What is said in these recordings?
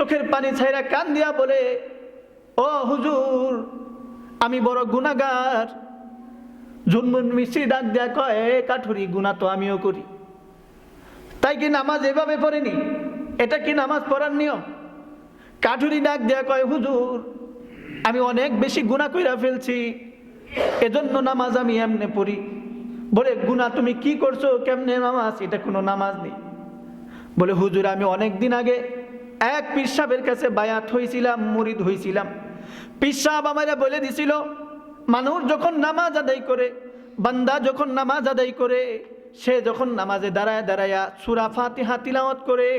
চোখের পানি ছাইরা কান দিয়া বলে, ও হুজুর, আমি বড় গুনাগার ঝুনমুন মিষ্টি ডাক দেয়া কয় কাঠুরি গুণা তো আমিও করি। তাই কি নামাজ এভাবে পড়েনি? এটা কি নামাজ পড়ার নিয়ম? কাঠুরি ডাক দেয়া কয়, হুজুর, আমি অনেক বেশি গুণা কইরা ফেলছি। এজন্য নামাজ আমি এমনে পড়ি। বলে গুণা তুমি কি করছ? কেমনে নামাজ? এটা কোনো নামাজ নেই। বলে, হুজুর, আমি অনেক দিন আগে এক পীর সাহেবের কাছে বায়াত হয়েছিলাম মুরিদ হয়েছিলাম পীর সাহেব আমারে বলে দিছিল, মানুষ যখন নামাজ আদায় করে, বান্দা যখন নামাজ আদায় করে, সে যখন নামাজে দাঁড়ায় দাঁড়ায়া সুরা ফাতিহা করে,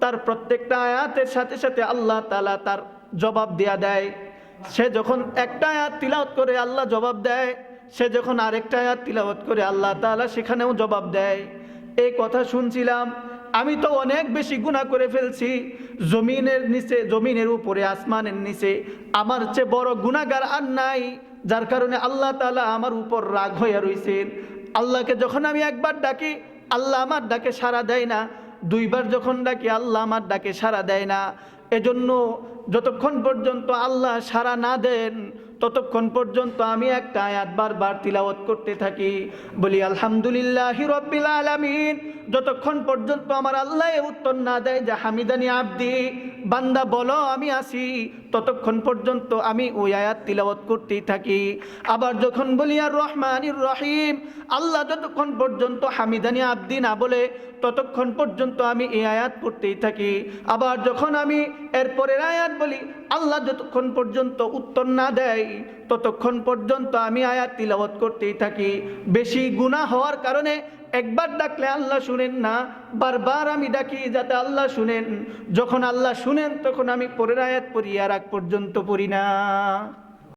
তার প্রত্যেকটা আয়াতের সাথে সাথে আল্লাহ তালা তার জবাব দেয়া দেয়। সে যখন একটা আয়াত তিলাওয়াত করে, আল্লাহ জবাব দেয়। সে যখন আরেকটা আয়াত তিলাওয়াত করে, আল্লাহ তাআলা সেখানেও জবাব দেয়। এই কথা শুনছিলাম আমি তো অনেক বেশি গুনাহ করে ফেলছি। জমিনের নিচে, জমিনের উপরে, আসমানের নিচে। আমার চেয়ে বড় গুনাহগার আর নাই, যার কারণে আল্লাহ তাআলা আমার উপর রাগ হইয়া রইছেন। আল্লাহকে যখন আমি একবার ডাকি, আল্লাহ আমার ডাকে সাড়া দেয় না। দুইবার যখন ডাকি, আল্লাহ আমার ডাকে সাড়া দেয় না। এজন্য যতক্ষণ পর্যন্ত আল্লাহ সাড়া না দেন ততক্ষণ পর্যন্ত আমি একটা আয়াত বারবার তিলাওয়াত করতে থাকি। বলি, আলহামদুলিল্লাহ রব্বিল আলামিন। যতক্ষণ পর্যন্ত আমার আল্লাহ উত্তর না দেয় যে, হামিদানি আব্দি, বান্দা বলো আমি আসি ততক্ষণ পর্যন্ত আমি ওই আয়াত তিলাওয়াত করতেই থাকি। আবার যখন বলি, আর রহমানির রহিম আল্লাহ যতক্ষণ পর্যন্ত হামিদানি আব্দি না বলে, ততক্ষণ পর্যন্ত আমি এই আয়াত পড়তেই থাকি। আবার যখন আমি এরপরের আয়াত বলি, আল্লাহ যতক্ষণ পর্যন্ত উত্তর না দেয়, ততক্ষণ পর্যন্ত আমি আয়াত তিলাওয়াত করতেই থাকি। বেশি গুনাহ হওয়ার কারণে একবার ডাকলে আল্লাহ শুনেন না, বারবার আমি ডাকি যাতে আল্লাহ শুনেন। যখন আল্লাহ শুনেন, তখন আমি পরের আয়াত পড়ি আর আগ পর্যন্ত পড়ি না।